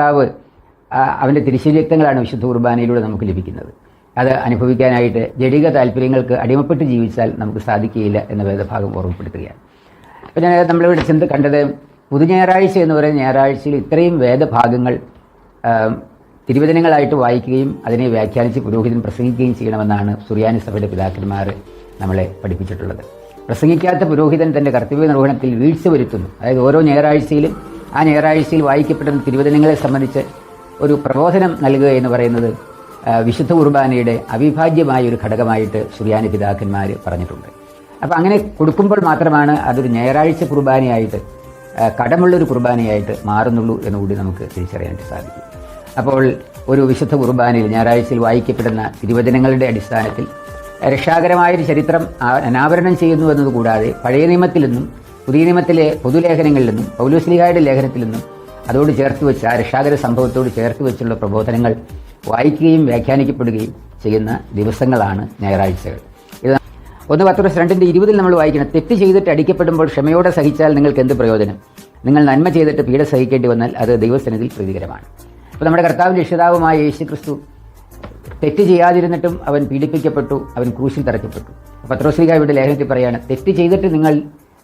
കർത്താവ് അവന്റെ തിരിശുരക്തങ്ങളാണ് വിശുദ്ധ കുർബാനയിലൂടെ നമുക്ക് ലഭിക്കുന്നത്. അത് അനുഭവിക്കാനായിട്ട് ജടിക താല്പര്യങ്ങൾക്ക് അടിമപ്പെട്ട് ജീവിച്ചാൽ നമുക്ക് സാധിക്കുകയില്ല എന്ന വേദഭാഗം ഓർമ്മപ്പെടുത്തുകയാണ്. പിന്നെ നമ്മളിവിടെ ചിന്ത കണ്ടത് പുതു ഞായറാഴ്ച എന്ന് പറയുന്ന ഞായറാഴ്ചയിൽ ഇത്രയും വേദഭാഗങ്ങൾ തിരുവചനങ്ങളായിട്ട് വായിക്കുകയും അതിനെ വ്യാഖ്യാനിച്ച് പുരോഹിതൻ പ്രസംഗിക്കുകയും ചെയ്യണമെന്നാണ് സുറിയാനി സഭയുടെ പിതാക്കന്മാർ നമ്മളെ പഠിപ്പിച്ചിട്ടുള്ളത്. പ്രസംഗിക്കാത്ത പുരോഹിതൻ തന്റെ കർത്തവ്യ നിർവഹണത്തിൽ വീഴ്ച വരുത്തുന്നു. അതായത് ഓരോ ഞായറാഴ്ചയിലും ആ ഞായറാഴ്ചയിൽ വായിക്കപ്പെടുന്ന തിരുവചനങ്ങളെ സംബന്ധിച്ച് ഒരു പ്രബോധനം നൽകുക എന്ന് പറയുന്നത് വിശുദ്ധ കുർബാനയുടെ അവിഭാജ്യമായ ഒരു ഘടകമായിട്ട് സുറിയാനി പിതാക്കന്മാർ പറഞ്ഞിട്ടുണ്ട്. അപ്പോൾ അങ്ങനെ കൊടുക്കുമ്പോൾ മാത്രമാണ് അതൊരു ഞായറാഴ്ച കുർബാനയായിട്ട് കടമുള്ളൊരു കുർബാനയായിട്ട് മാറുന്നുള്ളൂ എന്നുകൂടി നമുക്ക് തിരിച്ചറിയാനായിട്ട് സാധിക്കും. അപ്പോൾ ഒരു വിശുദ്ധ കുർബാനയിൽ ഞായറാഴ്ചയിൽ വായിക്കപ്പെടുന്ന തിരുവചനങ്ങളുടെ അടിസ്ഥാനത്തിൽ രക്ഷാകരമായൊരു ചരിത്രം അനാവരണം ചെയ്യുന്നു എന്നതുകൂടാതെ പഴയ നിയമത്തിൽ നിന്നും പുതിയ നിയമത്തിലെ പൊതുലേഖനങ്ങളിൽ നിന്നും പൗലോസ്ലിഹായുടെ ലേഖനത്തിൽ നിന്നും അതോട് ചേർത്ത് വെച്ച് ആ രക്ഷാകര സംഭവത്തോട് ചേർത്ത് വെച്ചുള്ള പ്രബോധനങ്ങൾ വായിക്കുകയും വ്യാഖ്യാനിക്കപ്പെടുകയും ചെയ്യുന്ന ദിവസങ്ങളാണ് ഞായറാഴ്ചകൾ. ഇത് ഒന്ന് പത്രോസ് രണ്ടിന്റെ ഇരുപതിൽ നമ്മൾ വായിക്കണം. തെറ്റ് ചെയ്തിട്ട് അടിക്കപ്പെടുമ്പോൾ ക്ഷമയോടെ സഹിച്ചാൽ നിങ്ങൾക്ക് എന്ത് പ്രയോജനം? നിങ്ങൾ നന്മ ചെയ്തിട്ട് പീഡ സഹിക്കേണ്ടി വന്നാൽ അത് ദൈവസന്നിധിയിൽ പ്രീതികരമാണ്. അപ്പോൾ നമ്മുടെ കർത്താവ് രക്ഷിതാവുമായ യേശു ക്രിസ്തു തെറ്റ് ചെയ്യാതിരുന്നിട്ടും അവൻ പീഡിപ്പിക്കപ്പെട്ടു അവൻ ക്രൂശിൽ തറയ്ക്കപ്പെട്ടു. പത്രോസ്ലിക ഇവിടെ ലേഖനത്തിൽ പറയാണ് തെറ്റ് ചെയ്തിട്ട് നിങ്ങൾ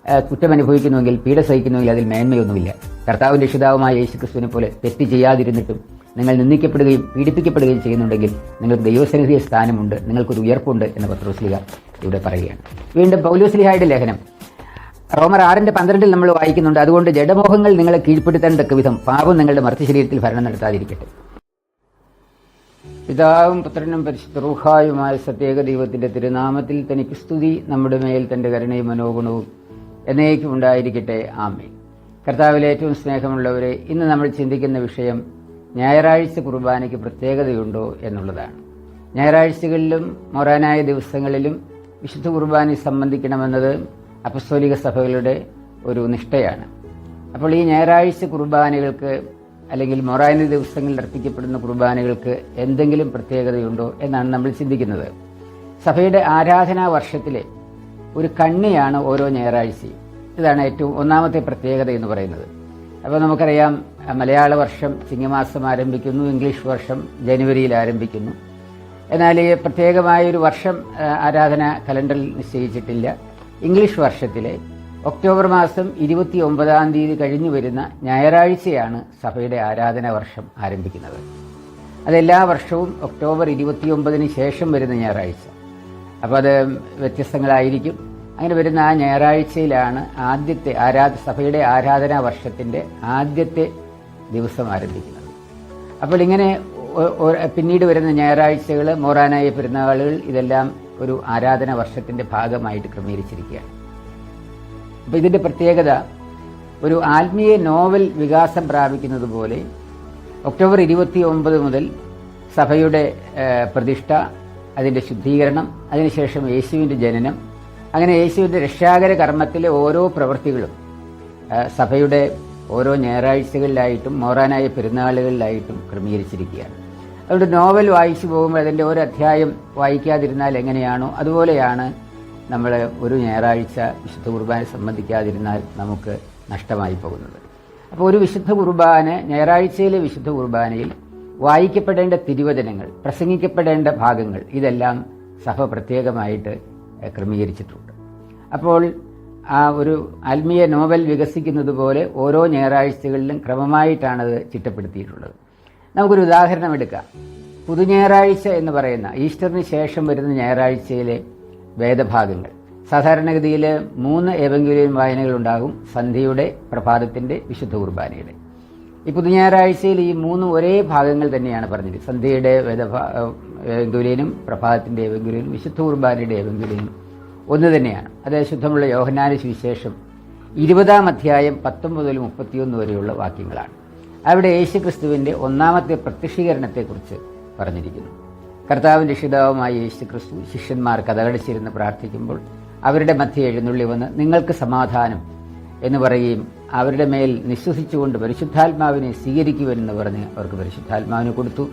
ആ, കുറ്റം അനുഭവിക്കുന്നുവെങ്കിൽ പീഡ സഹിക്കുന്നുവെങ്കിൽ അതിൽ മേന്മയൊന്നുമില്ല. കർത്താവ് രക്ഷിതാവുമായ യേശു ക്രിസ്തുവിനെ പോലെ തെറ്റ് ചെയ്യാതിരുന്നിട്ടും നിങ്ങൾ നിന്ദിക്കപ്പെടുകയും പീഡിപ്പിക്കപ്പെടുകയും ചെയ്യുന്നുണ്ടെങ്കിൽ നിങ്ങൾക്ക് ദൈവസന്നിധിയ സ്ഥാനമുണ്ട് നിങ്ങൾക്കൊരു ഉയർപ്പുണ്ട് എന്ന് പത്രോസ്ലിഹ ഇവിടെ പറയുകയാണ്. വീണ്ടും പൗലോസ്ലിഹായുടെ ലേഖനം. റോമർ ആറിന്റെ പന്ത്രണ്ടിൽ നമ്മൾ വായിക്കുന്നുണ്ട് അതുകൊണ്ട് ജഡമോഹങ്ങൾ നിങ്ങളെ കീഴ്പ്പെടുത്താൻ തക്ക വിധം പാപം നിങ്ങളുടെ മർത്യശരീരത്തിൽ ഭരണം നടത്താതിരിക്കട്ടെ. പിതാവും പുത്രനും പരിശുദ്ധ റൂഹായുമായ സത്യേക ദൈവത്തിന്റെ തിരുനാമത്തിൽ തനിക്ക് സ്തുതി നമ്മുടെ മേൽ തന്റെ കരുണയും മനോഗുണവും എന്നേക്കും ഉണ്ടായിരിക്കട്ടെ ആമേ കർത്താവിൽ ഏറ്റവും സ്നേഹമുള്ളവരെ ഇന്ന് നമ്മൾ ചിന്തിക്കുന്ന വിഷയം ഞായറാഴ്ച കുർബാനയ്ക്ക് പ്രത്യേകതയുണ്ടോ എന്നുള്ളതാണ്. ഞായറാഴ്ചകളിലും മൊറാനായ ദിവസങ്ങളിലും വിശുദ്ധ കുർബാനയെ സംബന്ധിക്കണമെന്നത് അപസ്തോലിക സഭകളുടെ ഒരു നിഷ്ഠയാണ്. അപ്പോൾ ഈ ഞായറാഴ്ച കുർബാനകൾക്ക് അല്ലെങ്കിൽ മൊറാന ദിവസങ്ങളിൽ അർപ്പിക്കപ്പെടുന്ന കുർബാനകൾക്ക് എന്തെങ്കിലും പ്രത്യേകതയുണ്ടോ എന്നാണ് നമ്മൾ ചിന്തിക്കുന്നത്. സഭയുടെ ആരാധനാ വർഷത്തിലെ ഒരു കണ്ണിയാണ് ഓരോ ഞായറാഴ്ചയും. ഇതാണ് ഏറ്റവും ഒന്നാമത്തെ പ്രത്യേകത എന്ന് പറയുന്നത്. അപ്പോൾ നമുക്കറിയാം മലയാള വർഷം ചിങ്ങമാസം ആരംഭിക്കുന്നു ഇംഗ്ലീഷ് വർഷം ജനുവരിയിൽ ആരംഭിക്കുന്നു. എന്നാൽ ഈ പ്രത്യേകമായ ഒരു വർഷം ആരാധന കലണ്ടറിൽ നിശ്ചയിച്ചിട്ടില്ല. ഇംഗ്ലീഷ് വർഷത്തിലെ ഒക്ടോബർ മാസം ഇരുപത്തി ഒമ്പതാം തീയതി കഴിഞ്ഞു വരുന്ന ഞായറാഴ്ചയാണ് സഭയുടെ ആരാധന വർഷം ആരംഭിക്കുന്നത്. അതെല്ലാ വർഷവും ഒക്ടോബർ ഇരുപത്തിയൊമ്പതിന് ശേഷം വരുന്ന ഞായറാഴ്ച. അപ്പോൾ അത് വ്യത്യസ്തങ്ങളായിരിക്കും. അങ്ങനെ വരുന്ന ആ ഞായറാഴ്ചയിലാണ് ആദ്യത്തെ ആരാ സഭയുടെ ആരാധനാ വർഷത്തിന്റെ ആദ്യത്തെ ദിവസം ആരംഭിക്കുന്നത്. അപ്പോൾ ഇങ്ങനെ പിന്നീട് വരുന്ന ഞായറാഴ്ചകൾ മോറാനായ പെരുന്നാളുകൾ ഇതെല്ലാം ഒരു ആരാധന വർഷത്തിന്റെ ഭാഗമായിട്ട് ക്രമീകരിച്ചിരിക്കുകയാണ്. അപ്പോൾ ഇതിന്റെ പ്രത്യേകത ഒരു ആത്മീയ നോവൽ വികാസം പ്രാപിക്കുന്നത് പോലെ ഒക്ടോബർ ഇരുപത്തി ഒമ്പത് മുതൽ സഭയുടെ പ്രതിഷ്ഠ അതിന്റെ ശുദ്ധീകരണം അതിനുശേഷം യേശുവിന്റെ ജനനം അങ്ങനെ യേശുവിന്റെ രക്ഷാകര കർമ്മത്തിലെ ഓരോ പ്രവൃത്തികളും സഭയുടെ ഓരോ ഞായറാഴ്ചകളിലായിട്ടും മോറാനായ പെരുന്നാളുകളിലായിട്ടും ക്രമീകരിച്ചിരിക്കുകയാണ്. അതുകൊണ്ട് നോവൽ വായിച്ചു പോകുമ്പോൾ അതിന്റെ ഒരു അധ്യായം വായിക്കാതിരുന്നാൽ എങ്ങനെയാണോ അതുപോലെയാണ് നമ്മൾ ഒരു ഞായറാഴ്ച വിശുദ്ധ കുർബാന സംബന്ധിക്കാതിരുന്നാൽ നമുക്ക് നഷ്ടമായി പോകുന്നത്. അപ്പോൾ ഒരു വിശുദ്ധ കുർബാന ഞായറാഴ്ചയിലെ വിശുദ്ധ കുർബാനയിൽ വായിക്കപ്പെടേണ്ട തിരുവചനങ്ങൾ പ്രസംഗിക്കപ്പെടേണ്ട ഭാഗങ്ങൾ ഇതെല്ലാം സഭ പ്രത്യേകമായിട്ട് ക്രമീകരിച്ചിട്ടുണ്ട്. അപ്പോൾ ആ ഒരു ആത്മീയ നോവൽ വികസിക്കുന്നത് പോലെ ഓരോ ഞായറാഴ്ചകളിലും ക്രമമായിട്ടാണത് ചിട്ടപ്പെടുത്തിയിട്ടുള്ളത്. നമുക്കൊരു ഉദാഹരണം എടുക്കാം. പുതു ഞായറാഴ്ച എന്ന് പറയുന്ന ഈസ്റ്ററിന് ശേഷം വരുന്ന ഞായറാഴ്ചയിലെ വേദഭാഗങ്ങൾ. സാധാരണഗതിയിൽ മൂന്ന് ഏവെങ്കിലും വായനകളുണ്ടാകും സന്ധ്യയുടെ പ്രഭാതത്തിന്റെ വിശുദ്ധ കുർബാനയുടെ. ഈ പുതു ഞായറാഴ്ചയിൽ ഈ മൂന്ന് ഒരേ ഭാഗങ്ങൾ തന്നെയാണ് പറഞ്ഞത്. സന്ധ്യയുടെ വേദഭാ ഏവെങ്കുലിയനും പ്രഭാതത്തിന്റെ ഏവെങ്കുലിയനും വിശുദ്ധ കുർബാനയുടെ ഏവെങ്കുലിയനും ഒന്ന് തന്നെയാണ്. അത് ശുദ്ധമുള്ള യോഹനാന സുവിശേഷം ഇരുപതാം അധ്യായം മുതൽ മുപ്പത്തിയൊന്ന് വരെയുള്ള വാക്യങ്ങളാണ്. അവിടെ യേശു ക്രിസ്തുവിന്റെ ഒന്നാമത്തെ പ്രത്യക്ഷീകരണത്തെക്കുറിച്ച് പറഞ്ഞിരിക്കുന്നു. കർത്താവിന്റെ രക്ഷിതാവുമായ യേശു ക്രിസ്തു ശിഷ്യന്മാർ കഥകടിച്ചിരുന്ന് പ്രാർത്ഥിക്കുമ്പോൾ അവരുടെ മധ്യ എഴുന്നള്ളി വന്ന് നിങ്ങൾക്ക് സമാധാനം എന്ന് പറയുകയും അവരുടെ മേൽ നിശ്വസിച്ചുകൊണ്ട് പരിശുദ്ധാത്മാവിനെ സ്വീകരിക്കുമെന്ന് പറഞ്ഞ് അവർക്ക് പരിശുദ്ധാത്മാവിനെ കൊടുത്തു.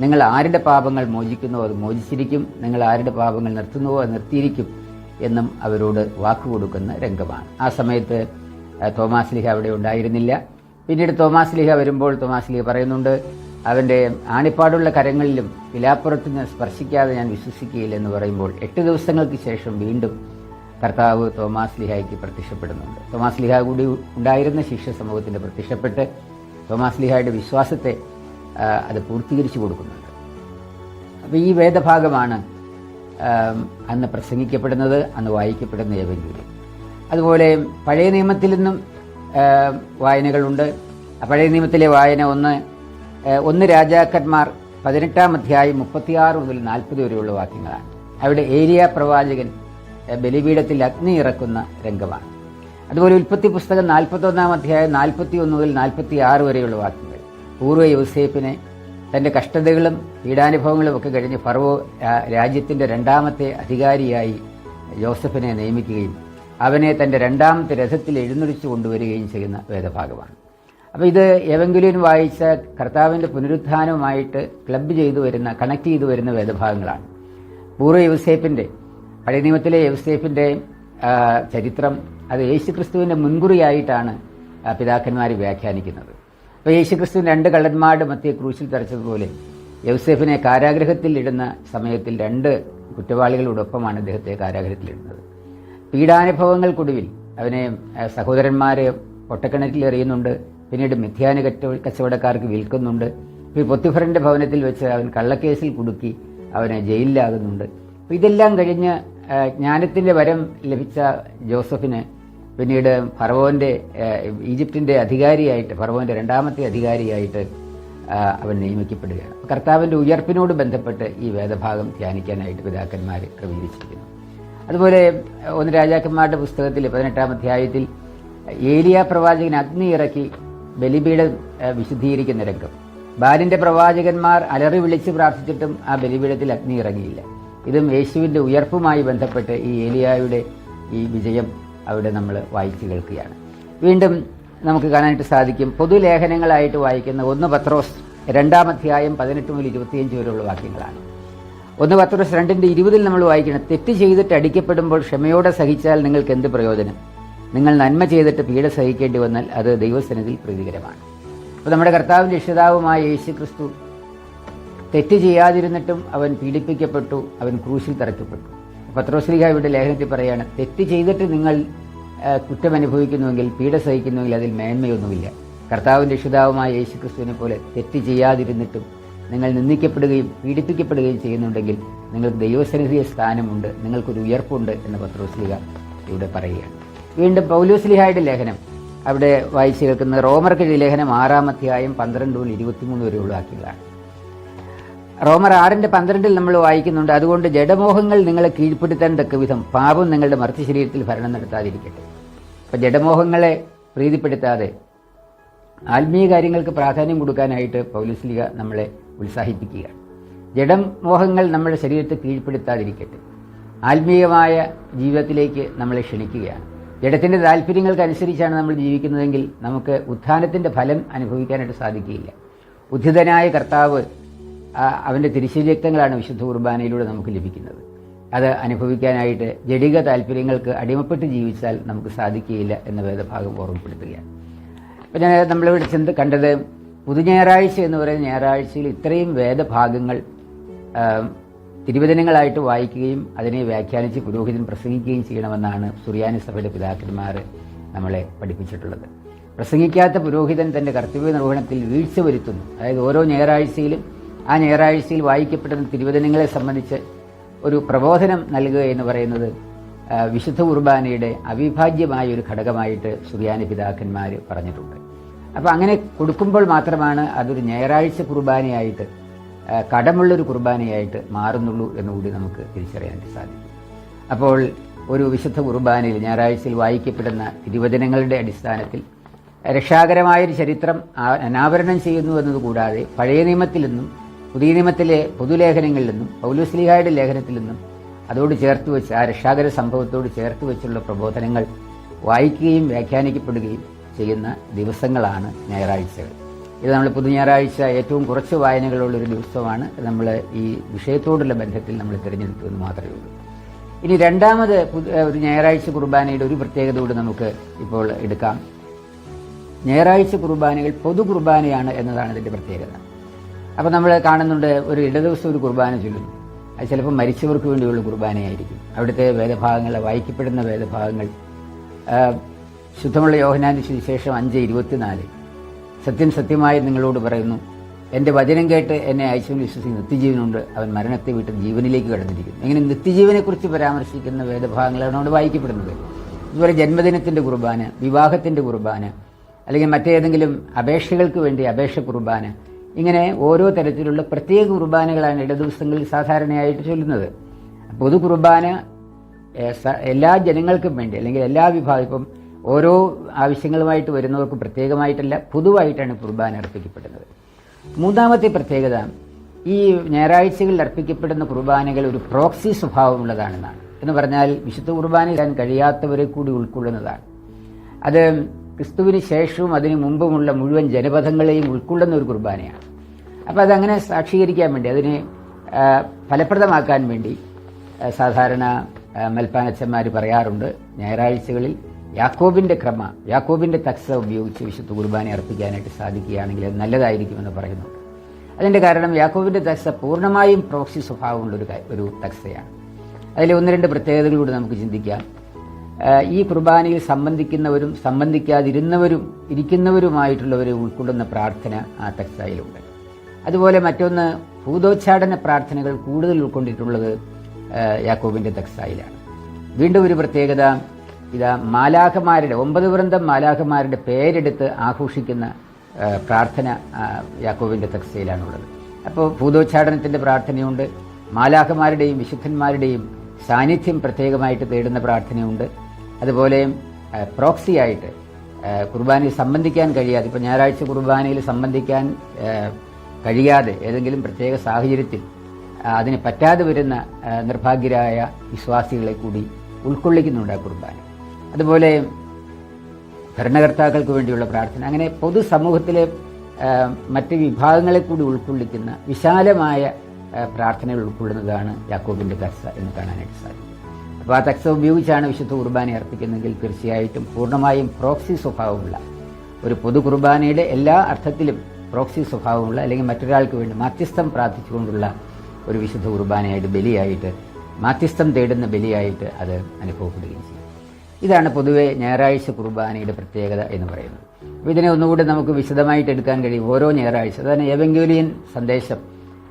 നിങ്ങൾ ആരുടെ പാപങ്ങൾ മോചിക്കുന്നുവോ അത് മോചിച്ചിരിക്കും. നിങ്ങൾ ആരുടെ പാപങ്ങൾ നിർത്തുന്നുവോ അത് നിർത്തിയിരിക്കും എന്നും അവരോട് വാക്ക് കൊടുക്കുന്ന രംഗമാണ്. ആ സമയത്ത് തോമാസ് ലിഹ അവിടെ ഉണ്ടായിരുന്നില്ല. പിന്നീട് തോമാസ് ലിഹ വരുമ്പോൾ തോമാസ് ലിഹ പറയുന്നുണ്ട് അവന്റെ ആണിപ്പാടുള്ള കരങ്ങളിലും വിലാപ്പുറത്തിന് സ്പർശിക്കാതെ ഞാൻ വിശ്വസിക്കുകയില്ല എന്ന് പറയുമ്പോൾ എട്ട് ദിവസങ്ങൾക്ക് ശേഷം വീണ്ടും കർത്താവ് തോമാസ് ലിഹായ്ക്ക് പ്രത്യക്ഷപ്പെടുന്നുണ്ട്. തോമാസ് ലിഹ കൂടി ഉണ്ടായിരുന്ന ശിഷ്യ സമൂഹത്തിന് പ്രത്യക്ഷപ്പെട്ട് തോമാസ് ലിഹായുടെ വിശ്വാസത്തെ അത് പൂർത്തീകരിച്ചു കൊടുക്കുന്നുണ്ട്. അപ്പോൾ ഈ വേദഭാഗമാണ് അന്ന് പ്രസംഗിക്കപ്പെടുന്നത് അന്ന് വായിക്കപ്പെടുന്ന ഏവെങ്കിലും അതുപോലെ പഴയ നിയമത്തിൽ നിന്നും വായനകളുണ്ട്. പഴയ നിയമത്തിലെ വായന ഒന്ന് ഒന്ന് രാജാക്കന്മാർ പതിനെട്ടാം അധ്യായം മുപ്പത്തിയാറ് മുതൽ നാൽപ്പത് വരെയുള്ള വാക്യങ്ങളാണ്. അവിടെ ഏരിയ പ്രവാചകൻ ബലിപീഠത്തിൽ അഗ്നി ഇറക്കുന്ന രംഗമാണ്. അതുപോലെ ഉൽപ്പത്തി പുസ്തകം നാൽപ്പത്തൊന്നാം അധ്യായം നാൽപ്പത്തി ഒന്ന് മുതൽ നാൽപ്പത്തി ആറ് വരെയുള്ള വാക്യങ്ങൾ. പൂർവ യൂസേഫിനെ തന്റെ കഷ്ടതകളും പീഡാനുഭവങ്ങളും ഒക്കെ കഴിഞ്ഞ് ഫറവോ രാജ്യത്തിന്റെ രണ്ടാമത്തെ അധികാരിയായി ജോസഫിനെ നിയമിക്കുകയും അവനെ തന്റെ രണ്ടാമത്തെ രഥത്തിൽ എഴുന്നള്ളിച്ചു കൊണ്ടുവരികയും ചെയ്യുന്ന വേദഭാഗമാണ്. അപ്പോൾ ഇത് ഏവെങ്കിലും വായിച്ച കർത്താവിന്റെ പുനരുത്ഥാനവുമായിട്ട് ക്ലബ്ബ് ചെയ്തു വരുന്ന കണക്ട് ചെയ്തു വരുന്ന വേദഭാഗങ്ങളാണ്. പൂർവ യൂസേപ്പിന്റെ പഴയ നിയമത്തിലെ യൗസേഫിന്റെ ചരിത്രം അത് യേശുക്രിസ്തുവിന്റെ മുൻകുറിയായിട്ടാണ് പിതാക്കന്മാർ വ്യാഖ്യാനിക്കുന്നത്. അപ്പോൾ യേശുക്രിസ്തു രണ്ട് കള്ളന്മാരുടെ മധ്യ ക്രൂശിൽ തറച്ചതുപോലെ യൗസേഫിനെ കാരാഗ്രഹത്തിൽ ഇടുന്ന സമയത്തിൽ രണ്ട് കുറ്റവാളികളോടൊപ്പമാണ് അദ്ദേഹത്തെ കാരാഗ്രഹത്തിലിടുന്നത് പീഡാനുഭവങ്ങൾക്കൊടുവിൽ അവനെ സഹോദരന്മാരെ ഒട്ടക്കിണറ്റിൽ എറിയുന്നുണ്ട്. പിന്നീട് മിഥ്യാന കച്ചവടക്കാർക്ക് വിൽക്കുന്നുണ്ട്. ഈ പൊത്തിഫറിന്റെ ഭവനത്തിൽ വെച്ച് അവൻ കള്ളക്കേസിൽ കുടുക്കി അവനെ ജയിലിലാകുന്നുണ്ട്. ഇതെല്ലാം കഴിഞ്ഞ് ജ്ഞാനത്തിന്റെ വരം ലഭിച്ച ജോസഫിന് പിന്നീട് ഫറവോന്റെ ഈജിപ്തിന്റെ അധികാരിയായിട്ട് ഫറവോന്റെ രണ്ടാമത്തെ അധികാരിയായിട്ട് അവൻ നിയമിക്കപ്പെടുകയാണ്. കർത്താവിന്റെ ഉയർപ്പിനോട് ബന്ധപ്പെട്ട് ഈ വേദഭാഗം ധ്യാനിക്കാനായിട്ട് പിതാക്കന്മാർ ക്രമീകരിച്ചിരിക്കുന്നു. അതുപോലെ ഒന്ന് രാജാക്കന്മാരുടെ പുസ്തകത്തിൽ പതിനെട്ടാം അധ്യായത്തിൽ ഏലിയ പ്രവാചകൻ അഗ്നി ഇറക്കി ബലിപീഠം വിശുദ്ധീകരിക്കുന്ന രംഗം. ബാലിന്റെ പ്രവാചകന്മാർ അലറി വിളിച്ച് പ്രാർത്ഥിച്ചിട്ടും ആ ബലിപീഠത്തിൽ അഗ്നി ഇറങ്ങിയില്ല. ഇതും യേശുവിന്റെ ഉയർപ്പുമായി ബന്ധപ്പെട്ട് ഈ ഏലിയായുടെ ഈ വിജയം അവിടെ നമ്മൾ വായിച്ചു കേൾക്കുകയാണ്. വീണ്ടും നമുക്ക് കാണാനായിട്ട് സാധിക്കും. പൊതുലേഖനങ്ങളായിട്ട് വായിക്കുന്ന ഒന്ന് പത്രോസ് രണ്ടാം അധ്യായം പതിനെട്ട് മുതൽ ഇരുപത്തിയഞ്ച് വരെയുള്ള വാക്യങ്ങളാണ്. ഒന്ന് പത്രോസ് രണ്ടിന്റെ ഇരുപതിൽ നമ്മൾ വായിക്കണം. തെറ്റ് ചെയ്തിട്ട് അടിക്കപ്പെടുമ്പോൾ ക്ഷമയോടെ സഹിച്ചാൽ നിങ്ങൾക്ക് എന്ത് പ്രയോജനം? നിങ്ങൾ നന്മ ചെയ്തിട്ട് പീഡ സഹിക്കേണ്ടി വന്നാൽ അത് ദൈവസന്നിധിയിൽ പ്രീതികരമാണ്. അപ്പോൾ നമ്മുടെ കർത്താവിന്റെ രക്ഷിതാവുമായ യേശു ക്രിസ്തു തെറ്റ് ചെയ്യാതിരുന്നിട്ടും അവൻ പീഡിപ്പിക്കപ്പെട്ടു അവൻ ക്രൂശിൽ തറയ്ക്കപ്പെട്ടു. പത്രോസ്ലിഹ ഇവിടെ ലേഖനത്തിൽ പറയാണ് തെറ്റ് ചെയ്തിട്ട് നിങ്ങൾ കുറ്റം അനുഭവിക്കുന്നുവെങ്കിൽ പീഡ സഹിക്കുന്നുവെങ്കിൽ അതിൽ മേന്മയൊന്നുമില്ല. കർത്താവും രക്ഷിതാവുമായ യേശു ക്രിസ്തുവിനെ പോലെ തെറ്റ് ചെയ്യാതിരുന്നിട്ടും നിങ്ങൾ നിന്ദിക്കപ്പെടുകയും പീഡിപ്പിക്കപ്പെടുകയും ചെയ്യുന്നുണ്ടെങ്കിൽ നിങ്ങൾക്ക് ദൈവസന്നിധിയ സ്ഥാനമുണ്ട് നിങ്ങൾക്കൊരു ഉയർപ്പുണ്ട് എന്ന് പത്രോസ്ലിഹ ഇവിടെ പറയുകയാണ്. വീണ്ടും പൗലോസ്ലിഹായുടെ ലേഖനം അവിടെ വായിച്ചു കേൾക്കുന്ന റോമർക്ക് ലേഖനം ആറാം അധ്യായം പന്ത്രണ്ട് മുതൽ ഇരുപത്തിമൂന്ന് വരെയുള്ള വാക്യങ്ങളാണ് റോമർ ആറിന്റെ പന്ത്രണ്ടിൽ നമ്മൾ വായിക്കുന്നുണ്ട് അതുകൊണ്ട് ജഡമോഹങ്ങൾ നിങ്ങളെ കീഴ്പ്പെടുത്താൻ തക്ക വിധം പാപം നിങ്ങളുടെ മർത്തി ശരീരത്തിൽ ഭരണം നടത്താതിരിക്കട്ടെ. അപ്പം ജഡമോഹങ്ങളെ പ്രീതിപ്പെടുത്താതെ ആത്മീയ കാര്യങ്ങൾക്ക് പ്രാധാന്യം കൊടുക്കാനായിട്ട് പൗലുസ്ലിക നമ്മളെ ഉത്സാഹിപ്പിക്കുക. ജഡമോഹങ്ങൾ നമ്മുടെ ശരീരത്തെ കീഴ്പ്പെടുത്താതിരിക്കട്ടെ. ആത്മീയമായ ജീവിതത്തിലേക്ക് നമ്മളെ ക്ഷണിക്കുകയാണ്. ജഡത്തിന്റെ താല്പര്യങ്ങൾക്കനുസരിച്ചാണ് നമ്മൾ ജീവിക്കുന്നതെങ്കിൽ നമുക്ക് ഉത്ഥാനത്തിന്റെ ഫലം അനുഭവിക്കാനായിട്ട് സാധിക്കുകയില്ല. ഉദ്ധിതനായ കർത്താവ് അവന്റെ തിരിശുരക്തങ്ങളാണ് വിശുദ്ധ കുർബാനയിലൂടെ നമുക്ക് ലഭിക്കുന്നത്. അത് അനുഭവിക്കാനായിട്ട് ജടിക താല്പര്യങ്ങൾക്ക് അടിമപ്പെട്ട് ജീവിച്ചാൽ നമുക്ക് സാധിക്കുകയില്ല എന്ന വേദഭാഗം ഓർമ്മപ്പെടുത്തുകയാണ്. അപ്പം ഞാൻ നമ്മളിവിടെ ചിന്ത കണ്ടത് പുതു ഞായറാഴ്ച എന്ന് പറയുന്ന ഞായറാഴ്ചയിൽ ഇത്രയും വേദഭാഗങ്ങൾ തിരുവചനങ്ങളായിട്ട് വായിക്കുകയും അതിനെ വ്യാഖ്യാനിച്ച് പുരോഹിതൻ പ്രസംഗിക്കുകയും ചെയ്യണമെന്നാണ് സുറിയാനി സഭയുടെ പിതാക്കന്മാർ നമ്മളെ പഠിപ്പിച്ചിട്ടുള്ളത്. പ്രസംഗിക്കാത്ത പുരോഹിതൻ തന്റെ കർത്തവ്യ നിർവഹണത്തിൽ വീഴ്ച വരുത്തുന്നു. അതായത് ഓരോ ഞായറാഴ്ചയിലും ആ ഞായറാഴ്ചയിൽ വായിക്കപ്പെടുന്ന തിരുവചനങ്ങളെ സംബന്ധിച്ച് ഒരു പ്രബോധനം നൽകുക എന്ന് പറയുന്നത് വിശുദ്ധ കുർബാനയുടെ അവിഭാജ്യമായ ഒരു ഘടകമായിട്ട് സുറിയാനി പിതാക്കന്മാർ പറഞ്ഞിട്ടുണ്ട്. അപ്പോൾ അങ്ങനെ കൊടുക്കുമ്പോൾ മാത്രമാണ് അതൊരു ഞായറാഴ്ച കുർബാനയായിട്ട് കടമുള്ളൊരു കുർബാനയായിട്ട് മാറുന്നുള്ളൂ എന്നുകൂടി നമുക്ക് തിരിച്ചറിയാനായിട്ട് സാധിക്കും. അപ്പോൾ ഒരു വിശുദ്ധ കുർബാനയിൽ ഞായറാഴ്ചയിൽ വായിക്കപ്പെടുന്ന തിരുവചനങ്ങളുടെ അടിസ്ഥാനത്തിൽ രക്ഷാകരമായൊരു ചരിത്രം അനാവരണം ചെയ്യുന്നു എന്നതുകൂടാതെ പഴയ നിയമത്തിൽ നിന്നും പുതിയ നിയമത്തിലെ പൊതുലേഖനങ്ങളിൽ നിന്നും പൗലുസ്ലിഹായുടെ ലേഖനത്തിൽ നിന്നും അതോട് ചേർത്ത് വെച്ച് ആ രക്ഷാകര സംഭവത്തോട് ചേർത്ത് വെച്ചുള്ള പ്രബോധനങ്ങൾ വായിക്കുകയും വ്യാഖ്യാനിക്കപ്പെടുകയും ചെയ്യുന്ന ദിവസങ്ങളാണ് ഞായറാഴ്ചകൾ. ഇത് നമ്മൾ പുതു ഞായറാഴ്ച ഏറ്റവും കുറച്ച് വായനകളുള്ള ഒരു ദിവസമാണ് നമ്മൾ ഈ വിഷയത്തോടുള്ള ബന്ധത്തിൽ നമ്മൾ തിരഞ്ഞെടുത്തുവെന്ന് മാത്രമേ ഉള്ളൂ. ഇനി രണ്ടാമത് ഒരു ഞായറാഴ്ച കുർബാനയുടെ ഒരു പ്രത്യേകത കൂടി നമുക്ക് ഇപ്പോൾ എടുക്കാം. ഞായറാഴ്ച കുർബാനകൾ പൊതു കുർബാനയാണ് എന്നതാണ് ഇതിന്റെ പ്രത്യേകത. അപ്പോൾ നമ്മൾ കാണുന്നുണ്ട് ഒരു ഇടദിവസം ഒരു കുർബാന ചൊല്ലുന്നു. അത് ചിലപ്പോൾ മരിച്ചവർക്ക് വേണ്ടിയുള്ള കുർബാനയായിരിക്കും. അവിടുത്തെ വേദഭാഗങ്ങൾ വായിക്കപ്പെടുന്ന വേദഭാഗങ്ങൾ. ശുദ്ധമുള്ള യോഹനാന്റെ സുവിശേഷം അഞ്ച് ഇരുപത്തിനാല്. സത്യം സത്യമായി നിങ്ങളോട് പറയുന്നു. എന്റെ വചനം കേട്ട് എന്നെ അയച്ചു വിശ്വസിക്കുന്ന നിത്യജീവനുണ്ട്. അവൻ മരണത്തെ വിട്ട് ജീവനിലേക്ക് കടന്നിരിക്കുന്നു. ഇങ്ങനെ നിത്യജീവനെക്കുറിച്ച് പരാമർശിക്കുന്ന വേദഭാഗങ്ങളാണ് അവിടെ വായിക്കപ്പെടുന്നത്. ഇതുപോലെ ജന്മദിനത്തിന്റെ കുർബാന വിവാഹത്തിന്റെ കുർബാന അല്ലെങ്കിൽ മറ്റേതെങ്കിലും അപേക്ഷകൾക്ക് വേണ്ടി അപേക്ഷ കുർബാന ഇങ്ങനെ ഓരോ തരത്തിലുള്ള പ്രത്യേക കുർബാനകളാണ് ഇട ദിവസങ്ങളിൽ സാധാരണയായിട്ട് ചൊല്ലുന്നത്. പൊതു കുർബാന എല്ലാ ജനങ്ങൾക്കും വേണ്ടി അല്ലെങ്കിൽ എല്ലാ വിഭാഗം ഇപ്പം ഓരോ ആവശ്യങ്ങളുമായിട്ട് വരുന്നവർക്ക് പ്രത്യേകമായിട്ടല്ല പൊതുവായിട്ടാണ് കുർബാന അർപ്പിക്കപ്പെടുന്നത്. മൂന്നാമത്തെ പ്രത്യേകത ഈ ഞായറാഴ്ചകളിൽ അർപ്പിക്കപ്പെടുന്ന കുർബാനകൾ ഒരു പ്രോക്സി സ്വഭാവമുള്ളതാണെന്നാണ്. എന്ന് പറഞ്ഞാൽ വിശുദ്ധ കുർബാന കഴിയാത്തവരെ കൂടി ഉൾക്കൊള്ളുന്നതാണ്. അത് ക്രിസ്തുവിന് ശേഷവും അതിന് മുമ്പുമുള്ള മുഴുവൻ ജനപഥങ്ങളെയും ഉൾക്കൊള്ളുന്ന ഒരു കുർബാനയാണ്. അപ്പോൾ അതങ്ങനെ സാക്ഷീകരിക്കാൻ വേണ്ടി അതിന് ഫലപ്രദമാക്കാൻ വേണ്ടി സാധാരണ മൽപ്പാനച്ചന്മാർ പറയാറുണ്ട് ഞായറാഴ്ചകളിൽ യാക്കോബിന്റെ ക്രമ യാക്കോബിന്റെ തക്സ ഉപയോഗിച്ച് വിശുദ്ധ കുർബാന അർപ്പിക്കാനായിട്ട് സാധിക്കുകയാണെങ്കിൽ അത് നല്ലതായിരിക്കുമെന്ന് പറയുന്നുണ്ട്. അതിന്റെ കാരണം യാക്കോബിന്റെ തക്സ പൂർണമായും പ്രോക്സി സ്വഭാവമുള്ള ഒരു ഒരു തക്സയാണ് അതിൽ ഒന്ന് രണ്ട് പ്രത്യേകതകളിലൂടെ നമുക്ക് ചിന്തിക്കാം. ഈ കുർബാനയിൽ സംബന്ധിക്കുന്നവരും സംബന്ധിക്കാതിരുന്നവരും ഇരിക്കുന്നവരുമായിട്ടുള്ളവരെ ഉൾക്കൊള്ളുന്ന പ്രാർത്ഥന ആ തക്സായിലുണ്ട്. അതുപോലെ മറ്റൊന്ന് ഭൂതോച്ചാടന പ്രാർത്ഥനകൾ കൂടുതൽ ഉൾക്കൊണ്ടിട്ടുള്ളത് യാക്കോബിന്റെ തക്സായിലാണ്. വീണ്ടും ഒരു പ്രത്യേകത ഇതാ മാലാഖമാരുടെ ഒമ്പത് വൃന്ദം മാലാഖമാരുടെ പേരെടുത്ത് ആഘോഷിക്കുന്ന പ്രാർത്ഥന യാക്കോബിന്റെ തക്സയിലാണുള്ളത്. അപ്പോൾ ഭൂതോച്ചാടനത്തിന്റെ പ്രാർത്ഥനയുണ്ട് മാലാഖമാരുടെയും വിശുദ്ധന്മാരുടെയും സാന്നിധ്യം പ്രത്യേകമായിട്ട് തേടുന്ന പ്രാർത്ഥനയുണ്ട്. അതുപോലെ പ്രോക്സി ആയിട്ട് കുർബാനയിൽ സംബന്ധിക്കാൻ കഴിയാതെ ഇപ്പോൾ ഞായറാഴ്ച കുർബാനയിൽ സംബന്ധിക്കാൻ കഴിയാതെ ഏതെങ്കിലും പ്രത്യേക സാഹചര്യത്തിൽ അതിന് പറ്റാതെ വരുന്ന നിർഭാഗ്യരായ വിശ്വാസികളെ കൂടി ഉൾക്കൊള്ളിക്കുന്നുണ്ട് ആ കുർബാന. അതുപോലെ ഭരണകർത്താക്കൾക്ക് വേണ്ടിയുള്ള പ്രാർത്ഥന അങ്ങനെ പൊതുസമൂഹത്തിലെ മറ്റ് വിഭാഗങ്ങളെ കൂടി ഉൾക്കൊള്ളിക്കുന്ന വിശാലമായ പ്രാർത്ഥനകൾ ഉൾക്കൊള്ളുന്നതാണ് യാക്കോബിന്റെ കർസ എന്ന് കാണാനായിട്ട് സാധിക്കും. അപ്പോൾ ആ ഉപയോഗിച്ചാണ് വിശുദ്ധ കുർബാന അർപ്പിക്കുന്നതെങ്കിൽ തീർച്ചയായിട്ടും പൂർണമായും പ്രോക്സി സ്വഭാവമുള്ള ഒരു പൊതു കുർബാനയുടെ എല്ലാ അർത്ഥത്തിലും പ്രോക്സി സ്വഭാവമുള്ള അല്ലെങ്കിൽ മറ്റൊരാൾക്ക് വേണ്ടി മാധ്യസ്ഥം പ്രാർത്ഥിച്ചുകൊണ്ടുള്ള ഒരു വിശുദ്ധ കുർബാനയായിട്ട് ബലിയായിട്ട് മാധ്യസ്ഥം തേടുന്ന ബലിയായിട്ട് അത് അനുഭവപ്പെടുകയും ചെയ്യും. ഇതാണ് പൊതുവെ ഞായറാഴ്ച കുർബാനയുടെ പ്രത്യേകത എന്ന് പറയുന്നത്. അപ്പോൾ ഇതിനെ ഒന്നുകൂടി നമുക്ക് വിശദമായിട്ട് എടുക്കാൻ കഴിയും ഓരോ ഞായറാഴ്ച. അതാണ് ഏവെങ്കുലിയൻ സന്ദേശം.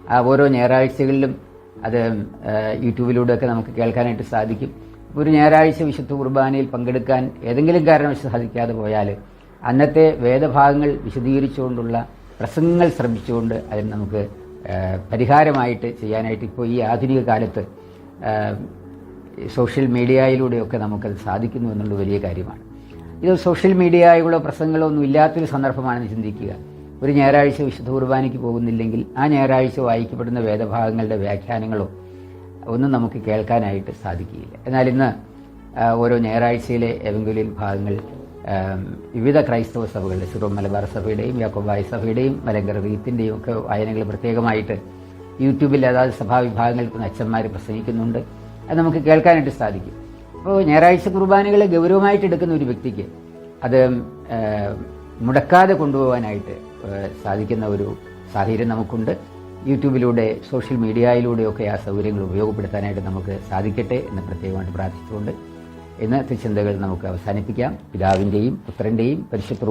ആ ഓരോ ഞായറാഴ്ചകളിലും അത് യൂട്യൂബിലൂടെയൊക്കെ നമുക്ക് കേൾക്കാനായിട്ട് സാധിക്കും. ഒരു ഞായറാഴ്ച വിശുദ്ധ കുർബാനയിൽ പങ്കെടുക്കാൻ ഏതെങ്കിലും കാരണവശാൽ സാധിക്കാതെ പോയാൽ അന്നത്തെ വേദഭാഗങ്ങൾ വിശദീകരിച്ചുകൊണ്ടുള്ള പ്രസംഗങ്ങൾ ശ്രമിച്ചുകൊണ്ട് അതിന് നമുക്ക് പരിഹാരമായിട്ട് ചെയ്യാനായിട്ട് ഇപ്പോൾ ഈ ആധുനിക കാലത്ത് സോഷ്യൽ മീഡിയയിലൂടെയൊക്കെ നമുക്കത് സാധിക്കുന്നു എന്നുള്ള വലിയ കാര്യമാണ്. ഇത് സോഷ്യൽ മീഡിയയിലുള്ള പ്രസംഗങ്ങളൊന്നും ഇല്ലാത്തൊരു സന്ദർഭമാണെന്ന് ചിന്തിക്കുക. ഒരു ഞായറാഴ്ച വിശുദ്ധ കുർബാനയ്ക്ക് പോകുന്നില്ലെങ്കിൽ ആ ഞായറാഴ്ച വായിക്കപ്പെടുന്ന വേദഭാഗങ്ങളുടെ വ്യാഖ്യാനങ്ങളോ ഒന്നും നമുക്ക് കേൾക്കാനായിട്ട് സാധിക്കുകയില്ല. എന്നാൽ ഇന്ന് ഓരോ ഞായറാഴ്ചയിലെ ഏതെങ്കിലും ഭാഗങ്ങൾ വിവിധ ക്രൈസ്തവ സഭകളുടെ സിറോ മലബാർ സഭയുടെയും യാക്കോബായ സഭയുടെയും മലങ്കർ റീത്തിന്റെയും ഒക്കെ വായനകൾ പ്രത്യേകമായിട്ട് യൂട്യൂബിൽ അതാത് സഭാവിഭാഗങ്ങൾക്ക് അച്ഛന്മാർ പ്രസംഗിക്കുന്നുണ്ട്. അത് നമുക്ക് കേൾക്കാനായിട്ട് സാധിക്കും. അപ്പോൾ ഞായറാഴ്ച കുർബാനകളെ ഗൗരവമായിട്ട് എടുക്കുന്ന ഒരു വ്യക്തിക്ക് അത് മുടക്കാതെ കൊണ്ടുപോകാനായിട്ട് സാധിക്കുന്ന ഒരു സാഹചര്യം നമുക്കുണ്ട്. യൂട്യൂബിലൂടെ സോഷ്യൽ മീഡിയയിലൂടെയൊക്കെ ആ സൗകര്യങ്ങൾ ഉപയോഗപ്പെടുത്താനായിട്ട് നമുക്ക് സാധിക്കട്ടെ എന്ന് പ്രത്യേകമായിട്ട് പ്രാർത്ഥിച്ചുകൊണ്ട് ഇന്നത്തെ ചിന്തകൾ നമുക്ക് അവസാനിപ്പിക്കാം. പിതാവിന്റെയും പുത്രന്റെയും പരിശുദ്ധ